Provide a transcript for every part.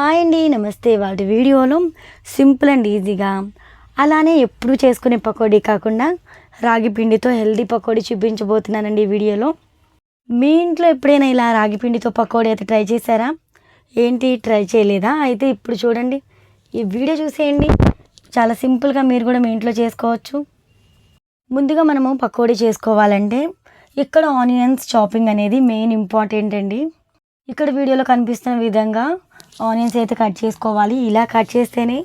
Hi అండి నమస్తే. వాటి వీడియోలో సింపుల్ అండ్ ఈజీగా అలానే ఎప్పుడు చేసుకునే పకోడీ కాకుండా రాగి పిండితో హెల్దీ పకోడీ చూపించబోతున్నానండి ఈ వీడియోలో. మీ ఇంట్లో ఎప్పుడైనా ఇలా రాగి పిండితో పకోడీ అయితే ట్రై చేశారా? ఏంటి ట్రై చేయలేదా? అయితే ఇప్పుడు చూడండి. ఈ వీడియో చూసేయండి. చాలా సింపుల్గా మీరు కూడా మీ ఇంట్లో చేసుకోవచ్చు. ముందుగా మనము పకోడీ చేసుకోవాలంటే ఇక్కడ ఆనియన్స్ చాపింగ్ అనేది మెయిన్ ఇంపార్టెంట్ అండి. ఇక్కడ వీడియోలో కనిపిస్తున్న విధంగా ఆనియన్స్ అయితే కట్ చేసుకోవాలి. ఇలా కట్ చేస్తేనే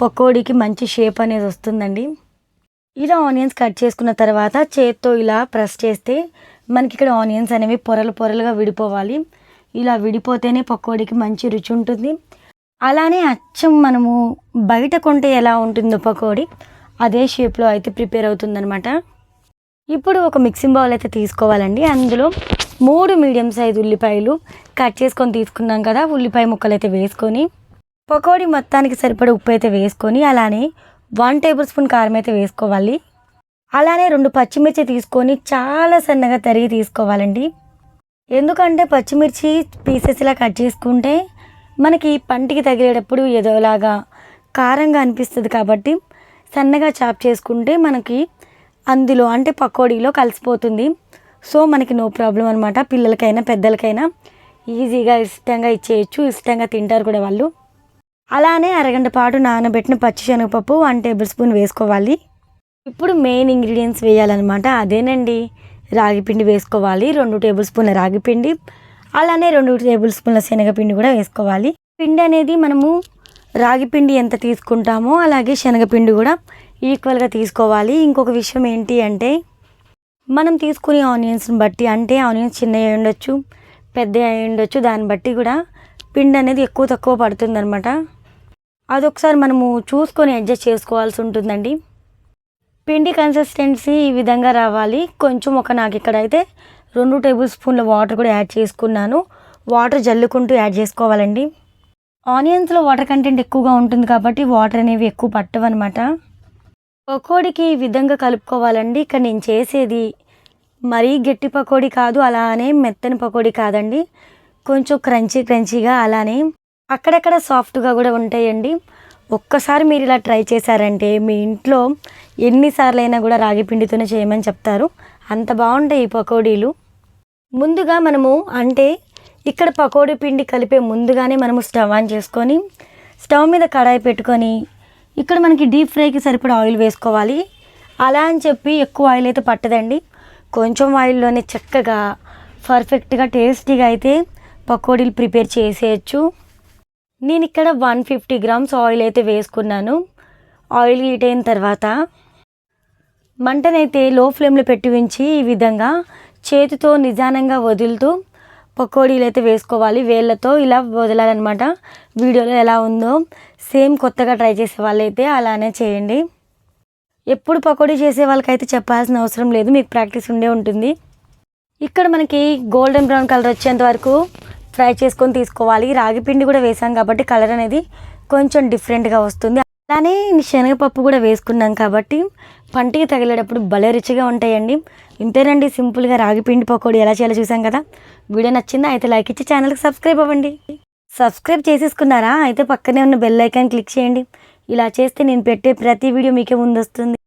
పకోడీకి మంచి షేప్ అనేది వస్తుందండి. ఇలా ఆనియన్స్ కట్ చేసుకున్న తర్వాత చేత్తో ఇలా ప్రెస్ చేస్తే మనకి ఇక్కడ ఆనియన్స్ అనేవి పొరలు పొరలుగా విడిపోవాలి. ఇలా విడిపోతేనే పకోడీకి మంచి రుచి ఉంటుంది. అలానే అచ్చం మనము బయట కొంటే ఎలా ఉంటుందో పకోడీ అదే షేప్లో అయితే ప్రిపేర్ అవుతుందనమాట ఇప్పుడు ఒక మిక్సింగ్ బౌల్ అయితే తీసుకోవాలండి. అందులో మూడు మీడియం సైజు ఉల్లిపాయలు కట్ చేసుకొని తీసుకున్నాం కదా ఉల్లిపాయ ముక్కలు అయితే వేసుకొని పకోడీ మొత్తానికి సరిపడే ఉప్పు అయితే వేసుకొని అలానే వన్ టేబుల్ స్పూన్ కారం అయితే వేసుకోవాలి. అలానే రెండు పచ్చిమిర్చి తీసుకొని చాలా సన్నగా తరిగి తీసుకోవాలండి. ఎందుకంటే పచ్చిమిర్చి పీసెస్ ఇలా కట్ చేసుకుంటే మనకి పంటికి తగిలేటప్పుడు ఏదోలాగా కారంగా అనిపిస్తుంది కాబట్టి సన్నగా చాప్ చేసుకుంటే మనకి అందులో అంటే పకోడీలో కలిసిపోతుంది. సో మనకి నో ప్రాబ్లం అనమాట పిల్లలకైనా పెద్దలకైనా ఈజీగా ఇష్టంగా ఇచ్చేయచ్చు ఇష్టంగా తింటారు కూడా వాళ్ళు. అలానే అరగంట పాటు నానబెట్టిన పచ్చి శనగపప్పు వన్ టేబుల్ స్పూన్ వేసుకోవాలి. ఇప్పుడు మెయిన్ ఇంగ్రీడియంట్స్ వేయాలన్నమాట. అదేనండి రాగిపిండి వేసుకోవాలి రెండు టేబుల్ స్పూన్ల రాగిపిండి అలానే రెండు టేబుల్ స్పూన్ల శనగపిండి కూడా వేసుకోవాలి. పిండి అనేది మనము రాగిపిండి ఎంత తీసుకుంటామో అలాగే శనగపిండి కూడా ఈక్వల్గా తీసుకోవాలి. ఇంకొక విషయం ఏంటి అంటే మనం తీసుకునే ఆనియన్స్ని బట్టి అంటే ఆనియన్స్ చిన్నవి అయి ఉండొచ్చు పెద్ద అయి ఉండొచ్చు దాన్ని బట్టి కూడా పిండి అనేది ఎక్కువ తక్కువ పడుతుందన్నమాట. అదొకసారి మనము చూసుకొని అడ్జస్ట్ చేసుకోవాల్సి ఉంటుందండి. పిండి కన్సిస్టెన్సీ ఈ విధంగా రావాలి. కొంచెం ఒక నాకు ఇక్కడ అయితే రెండు టేబుల్ స్పూన్ల వాటర్ కూడా యాడ్ చేసుకున్నాను. వాటర్ జల్లుకుంటూ యాడ్ చేసుకోవాలండి. ఆనియన్స్లో వాటర్ కంటెంట్ ఎక్కువగా ఉంటుంది కాబట్టి వాటర్ అనేవి ఎక్కువ పట్టవన్నమాట. పకోడీకి ఈ విధంగా కలుపుకోవాలండి. ఇక్కడ నేను చేసేది మరీ గట్టి పకోడీ కాదు అలానే మెత్తని పకోడీ కాదండి. కొంచెం క్రంచీ క్రంచీగా అలానే అక్కడక్కడ సాఫ్ట్గా కూడా ఉంటాయండి. ఒక్కసారి మీరు ఇలా ట్రై చేశారంటే మీ ఇంట్లో ఎన్నిసార్లు అయినా కూడా రాగి పిండితోనే చేయమని చెప్తారు. అంత బాగుంటాయి ఈ పకోడీలు. ముందుగా మనము అంటే ఇక్కడ పకోడీ పిండి కలిపే ముందుగానే మనము స్టవ్ ఆన్ చేసుకొని స్టవ్ మీద కడాయి పెట్టుకొని ఇక్కడ మనకి డీప్ ఫ్రైకి సరిపడా ఆయిల్ వేసుకోవాలి. అలా అని చెప్పి ఎక్కువ ఆయిల్ అయితే పట్టదండి. కొంచెం ఆయిల్లోనే చక్కగా పర్ఫెక్ట్గా టేస్టీగా అయితే పకోడీలు ప్రిపేర్ చేసేయచ్చు. నేను ఇక్కడ వన్ ఫిఫ్టీ గ్రామ్స్ ఆయిల్ అయితే వేసుకున్నాను. ఆయిల్ హీట్ అయిన తర్వాత మంటనైతే లో ఫ్లేమ్లో పెట్టి ఉంచి ఈ విధంగా చేతితో నిదానంగా వదులుతూ పకోడీలు అయితే వేసుకోవాలి. వేళ్ళతో ఇలా వదలాలన్నమాట. వీడియోలో ఎలా ఉందో సేమ్ కొత్తగా ట్రై చేసే వాళ్ళైతే అలానే చేయండి. ఎప్పుడు పకోడీ చేసే వాళ్ళకైతే చెప్పాల్సిన అవసరం లేదు. మీకు ప్రాక్టీస్ ఉండే ఉంటుంది. ఇక్కడ మనకి గోల్డెన్ బ్రౌన్ కలర్ వచ్చేంత వరకు ఫ్రై చేసుకొని తీసుకోవాలి. రాగి పిండి కూడా వేసాం కాబట్టి కలర్ అనేది కొంచెం డిఫరెంట్గా వస్తుంది. అలానే శనగపప్పు కూడా వేసుకున్నాం కాబట్టి పంటికి తగిలేటప్పుడు భలే రుచిగా ఉంటాయండి. ఇంతేనండి సింపుల్గా రాగి పిండి పకోడీ ఎలా చేయాలో చూసాం కదా. వీడియో నచ్చిందా అయితే లైక్ ఇచ్చి ఛానల్కి సబ్స్క్రైబ్ అవ్వండి. సబ్స్క్రైబ్ చేసేసుకున్నారా? అయితే పక్కనే ఉన్న బెల్ ఐకాన్ క్లిక్ చేయండి. ఇలా చేస్తే నేను పెట్టే ప్రతి వీడియో మీకే ముందు వస్తుంది